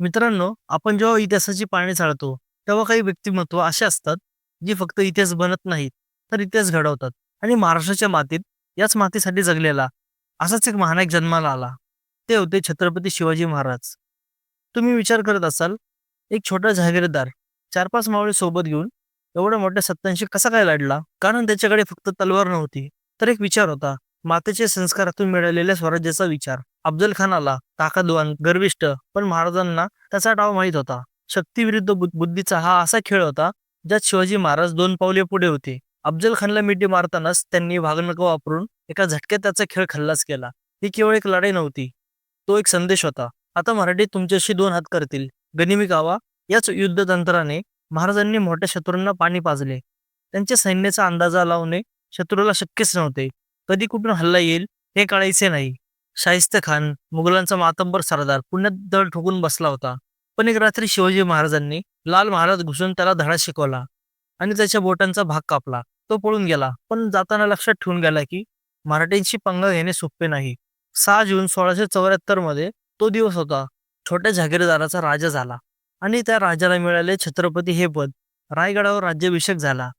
मित्रांनो आपण जेव्हा इतिहासाची पाने चाळतो तेव्हा काही व्यक्तिमत्व असे असतात जी फक्त इतिहास बनत नाहीत तर इतिहास घडवतात. आणि महाराष्ट्राच्या मातीत याच मातीसाठी जगलेला असाच एक महानायक जन्माला आला. ते होते छत्रपती शिवाजी महाराज. तुम्ही विचार करत असाल एक छोटा जहागीरदार चार पाच मावळे सोबत घेऊन एवढ्या मोठ्या सत्तांशी कसा काय लढला? कारण त्याच्याकडे फक्त तलवार नव्हती. तर एक विचार होता मातेच्या संस्कारातून मिळालेल्या स्वराज्याचा विचार. अफजल खानाला ताकदवान गर्विष्ठ पण महाराजांना त्याचा डाव माहीत होता. शक्ती विरुद्ध बुद्धीचा हा असा खेळ होता ज्यात शिवाजी महाराज दोन पावले पुढे होते. अफजल खानला मिठी मारतानाच त्यांनी भागनका वापरून एका झटक्यात त्याचा खेळ खल्लास केला. ही केवळ एक लढाई नव्हती तो एक संदेश होता. आता मराठी तुमच्याशी दोन हात करतील. गनिमी गावा याच युद्धतंत्राने महाराजांनी मोठ्या शत्रूंना पाणी पाजले. त्यांच्या सैन्याचा अंदाजा लावणे शत्रूला शक्यच नव्हते. कधी कुठून हल्ला येईल हे कळायचे नाही. शाहिस्ते खान मुघलांचा मातंबर सरदार पुण्यात दळ ठोकून बसला होता. पण एक रात्री शिवाजी महाराजांनी लाल महाराज घुसून त्याला धडा शिकवला आणि त्याच्या बोटांचा भाग कापला. तो पळून गेला पण जाताना लक्षात ठेवून गेला की मराठ्यांशी पंगा घेणे सोपे नाही. सहा जून सोळाशे चौऱ्याहत्तरमध्ये तो दिवस होता. छोट्या जागीरदाराचा राजा झाला आणि त्या राजाला मिळाले छत्रपती हे पद. रायगडावर राज्याभिषेक झाला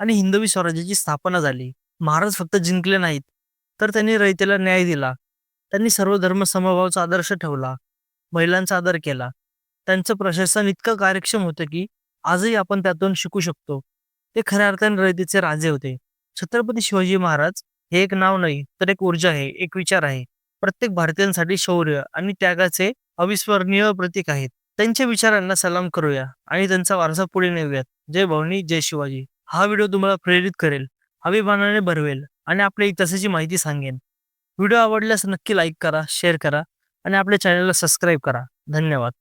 आणि हिंदवी स्वराज्याची स्थापना झाली. महाराज फक्त जिंकले नाहीत तर त्यांनी रयतेला न्याय दिला. त्यांनी सर्व धर्म समभावाचा आदर्श ठेवला. महिलांचा आदर केला. त्यांचं प्रशासन इतकं कार्यक्षम होतं की आजही आपण त्यातून शिकू शकतो. ते खऱ्या अर्थाने रयतीचे राजे होते. छत्रपती शिवाजी महाराज हे एक नाव नाही तर एक ऊर्जा आहे एक विचार आहे. प्रत्येक भारतीयांसाठी शौर्य आणि त्यागाचे अविस्मरणीय प्रतीक आहेत. त्यांच्या विचारांना सलाम करूया आणि त्यांचा वारसा पुढे नेऊयात. जय भवानी जय शिवाजी. हा व्हिडिओ तुम्हाला प्रेरित करेल अभिमानाने भरवेल आणि आपल्या इतिहासाची माहिती सांगेन व्हिडिओ आवडल्यास नक्की लाईक करा शेअर करा आणि आपल्या चॅनलला सबस्क्राईब करा. धन्यवाद.